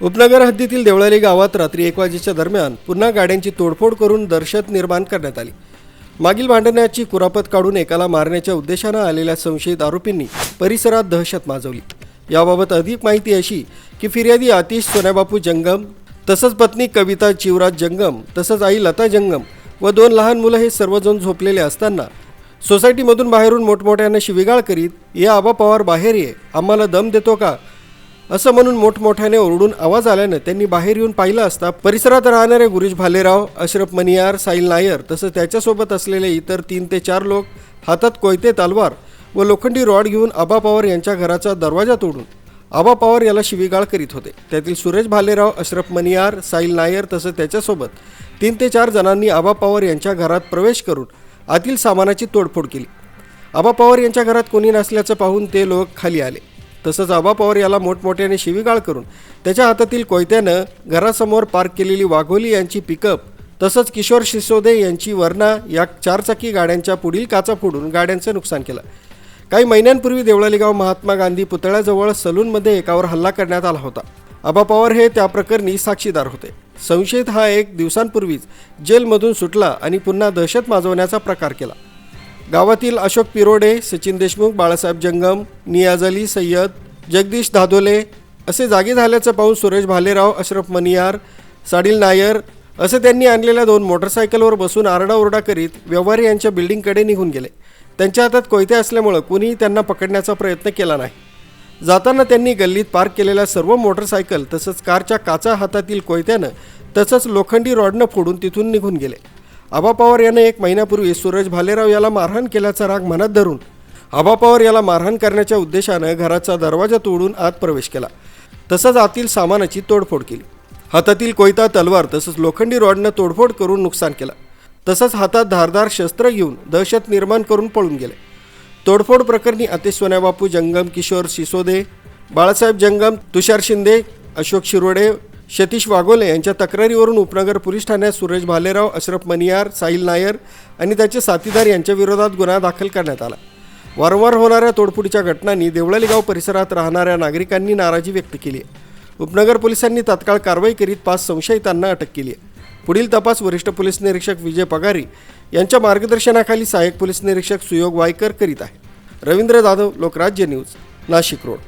उपनगर हद्दीतील देवळाली गावात रात्री एक वाजेच्या दरम्यान पुन्हा गाड्यांची तोडफोड करून दहशत निर्माण करण्यात आली. मागील भांडण्याची कुरापत काढून एकाला मारण्याच्या उद्देशानं आलेल्या संशयित आरोपींनी परिसरात दहशत माजवली. याबाबत अधिक माहिती अशी की फिर्यादी आतिश सोन्याबापू जंगम तसंच पत्नी कविता चिवराज जंगम तसंच आई लता जंगम व दोन लहान मुलं हे सर्वजण झोपलेले असताना सोसायटीमधून बाहेरून मोठमोठ्यानं शिविगाळ करीत या आबा पवार बाहेर ये आम्हाला दम देतो का? असं म्हणून मोठमोठ्याने ओरडून आवाज आल्यानं त्यांनी बाहेर येऊन पाहिलं असता परिसरात राहणारे गुरुज भालेराव अशरफ मनियार साईल नायर तसंच त्याच्यासोबत असलेले इतर तीन ते चार लोक हातात कोयते तलवार व लोखंडी रॉड घेऊन आबा पवार यांच्या घराचा दरवाजा तोडून आबा पवार याला शिवीगाळ करीत होते. त्यातील सुरेश भालेराव अशरफ मनियार साईल नायर तसंच त्याच्यासोबत तीन ते चार जणांनी आबा पवार यांच्या घरात प्रवेश करून आतील सामानाची तोडफोड केली. आबा पवार यांच्या घरात कोणी नसल्याचं पाहून ते लोक खाली आले. तसंच आबा पवार याला मोठमोठ्याने शिवीगाळ करून त्याच्या हातातील कोयत्यानं घरासमोर पार्क केलेली वाघोली यांची पिकअप तसंच किशोर सिसोदे यांची वर्णा या चारचाकी गाड्यांच्या पुढील काचा फोडून गाड्यांचं नुकसान केलं. काही महिन्यांपूर्वी देवळालीगाव महात्मा गांधी पुतळ्याजवळ सलूनमध्ये एकावर हल्ला करण्यात आला होता. आबा पवार हे त्या प्रकरणी साक्षीदार होते. संशयित हा एक दिवसांपूर्वीच जेलमधून सुटला आणि पुन्हा दहशत माजवण्याचा प्रकार केला. गावातील अशोक पिरोडे सचिन देशमुख बाळासाहेब जंगम नियाज अली सय्यद जगदीश धादोले असे जागे झाल्याचं पाहून सुरेश भालेराव अशरफ मनियार साडील नायर असे त्यांनी आणलेल्या दोन मोटरसायकलवर बसून आरडाओरडा करीत व्यवहारी यांच्या बिल्डिंगकडे निघून गेले. त्यांच्या हातात कोयते असल्यामुळं कुणीही त्यांना पकडण्याचा प्रयत्न केला नाही. जाताना त्यांनी गल्लीत पार्क केलेल्या सर्व मोटरसायकल तसंच कारच्या काचा हातातील कोयत्यानं तसंच लोखंडी रॉडनं फोडून तिथून निघून गेले. आबा पवार यानं एक महिन्यापूर्वी सूरज भालेराव याला मारहाण केल्याचा राग मनात धरून आबा पवार याला मारहाण करण्याच्या उद्देशानं घराचा दरवाजा तोडून आत प्रवेश केला. तसंच आतील सामानाची तोडफोड केली. हातातील कोयता तलवार तसंच लोखंडी रॉडनं तोडफोड करून नुकसान केलं. तसंच हातात धारदार शस्त्र घेऊन दहशत निर्माण करून पळून गेले. तोडफोड प्रकरणी अतिश सोन्याबापू जंगम किशोर सिसोदे बाळासाहेब जंगम तुषार शिंदे अशोक शिरोडे सतीश वाघोले यांच्या तक्रारीवरून उपनगर पोलीस ठाण्यात सुरेश भालेराव अशरफ मनियार साहिल नायर आणि त्याचे साथीदार यांच्या विरोधात गुन्हा दाखल करण्यात आला. वारंवार होणाऱ्या तोडफोडीच्या घटनांनी देवळालीगाव परिसरात राहणाऱ्या नागरिकांनी नाराजी व्यक्त केली आहे. उपनगर पोलिसांनी तात्काळ कारवाई करीत पाच संशयितांना अटक केली आहे. पुढील तपास वरिष्ठ पोलीस निरीक्षक विजय पगारी यांच्या मार्गदर्शनाखाली सहाय्यक पोलीस निरीक्षक सुयोग वायकर करीत आहे. Ravindra Jadhav Lokrajya news Nashik road.